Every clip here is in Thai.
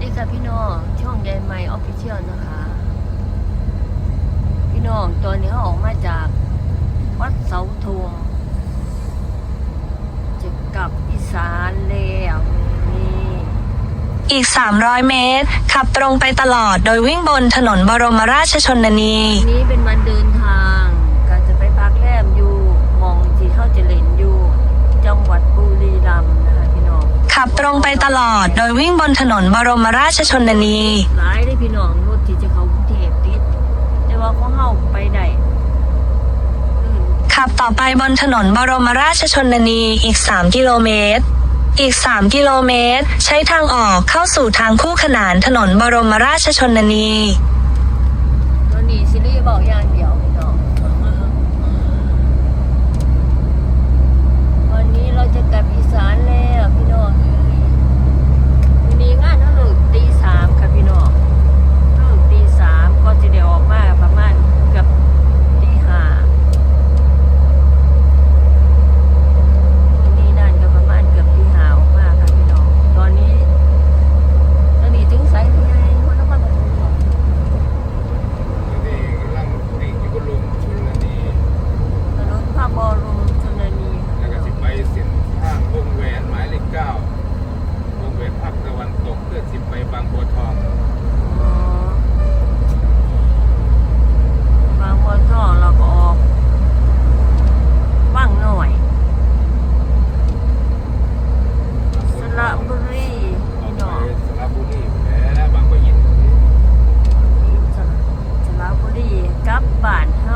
ดีค่ะพี่น้องช่องยายไมออฟฟิเชียลนะคะ พี่น้องตอนนี้เขาออกมาจากวัดเสาธงจะกลับอีสานแล้วนี่อีก 300 เมตร ขับตรงไปตลอดโดยวิ่งบนถนนบรมราชชนนีนนี้เป็นวันเดินทาง ขับตรงไปตลอด โดยวิ่งบนถนนบรมราชชนนี หลายได้พี่น้องรถที่จะเข้ากรุงเทพติด แต่ว่าเขาเข้าไปได้ขับต่อไปบนถนนบรมราชชนนีอีก 3 กิโลเมตร อีก 3 กิโลเมตร ใช้ทางออกเข้าสู่ทางคู่ขนานถนนบรมราชชนนี ตอนนี้ซิรี่บอกอย่างเดีย fun.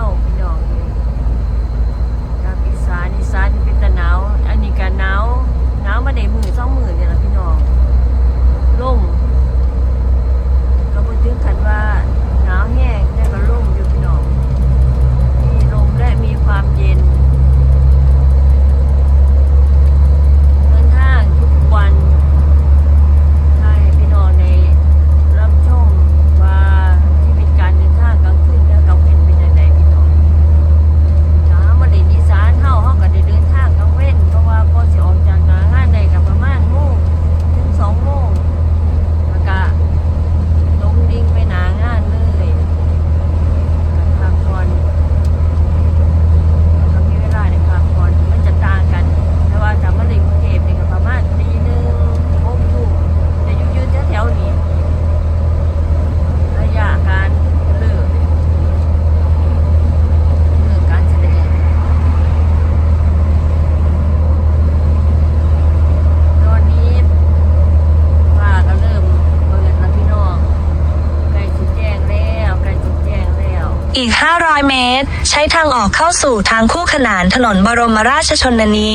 เมตร ใช้ทางออกเข้าสู่ทางคู่ขนานถนนบรมราชชนนี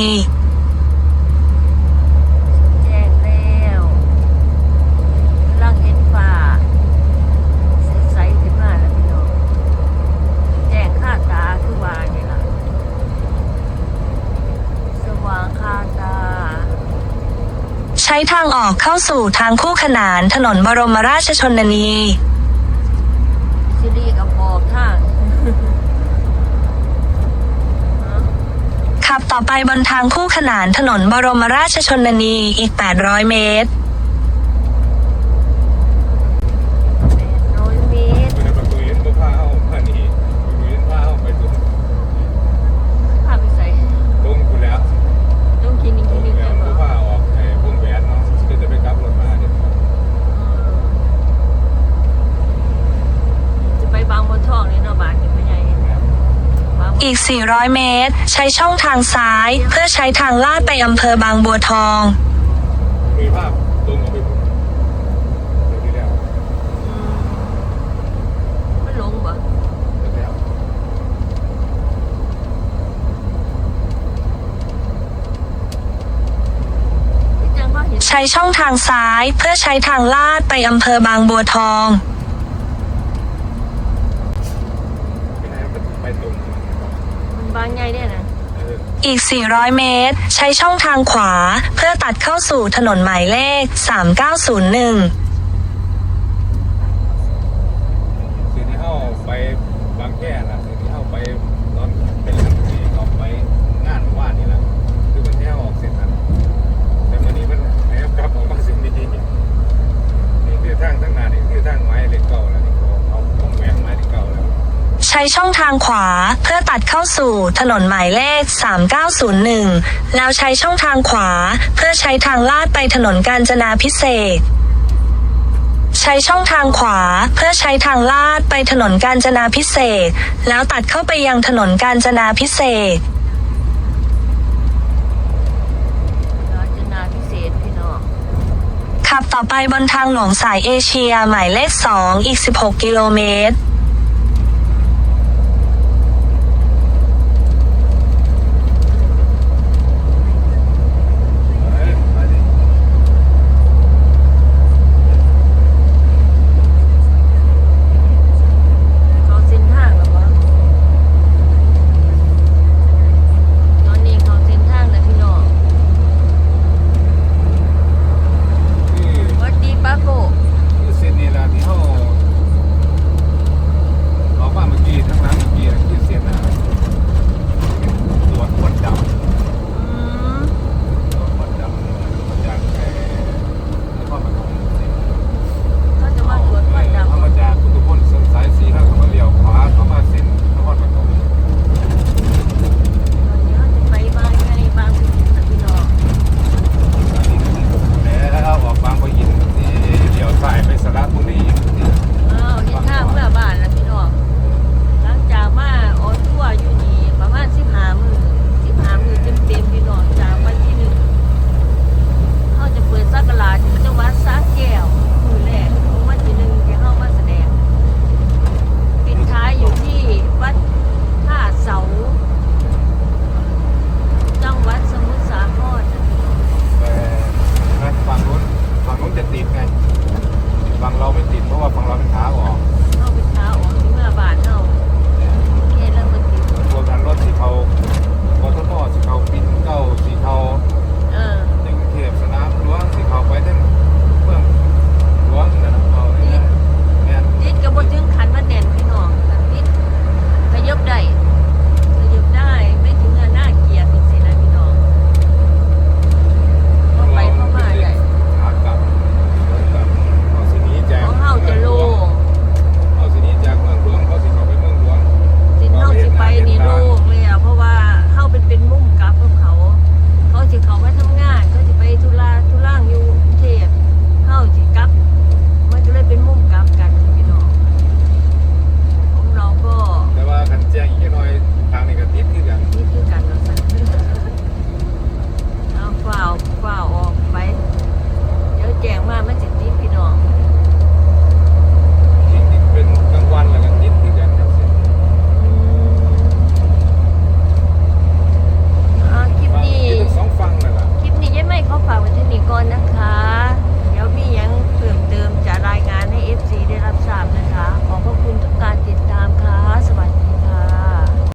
ใช้ทางออกเข้าสู่ทางคู่ขนานถนนบรมราชชนนีับต่อไปบนทางคู่ขนานถนนบรมราชชนนีอีก 800 เมตร อีก 400 เมตร ใช้ช่องทางซ้าย เพื่อใช้ทางลาดไปอำเภอบางบัวทองมีภงออใช้ช่องทางซ้ายเพื่อใช้ทางลาดไปอำเภอบางบัวทองางใหญ่เนี่ยนะอีก 400 เมตร ใช้ช่องทางขวา เพื่อตัดเข้าสู่ถนนหมายเลข 3901 ใช้ช่องทางขวาเพื่อตัดเข้าสู่ถนนหมายเลข 3901 แล้วใช้ช่องทางขวาเพื่อใช้ทางลาดไปถนนกาญจนาพิเศษใช้ช่องทางขวาเพื่อใช้ทางลาดไปถนนกาญจนาพิเศษ แล้วตัดเข้าไปยังถนนกาญจนาพิเศษขับต่อไปบนทางหลวงสายเอเชียหมายเลข 2 อีก 16 กิโลเมตร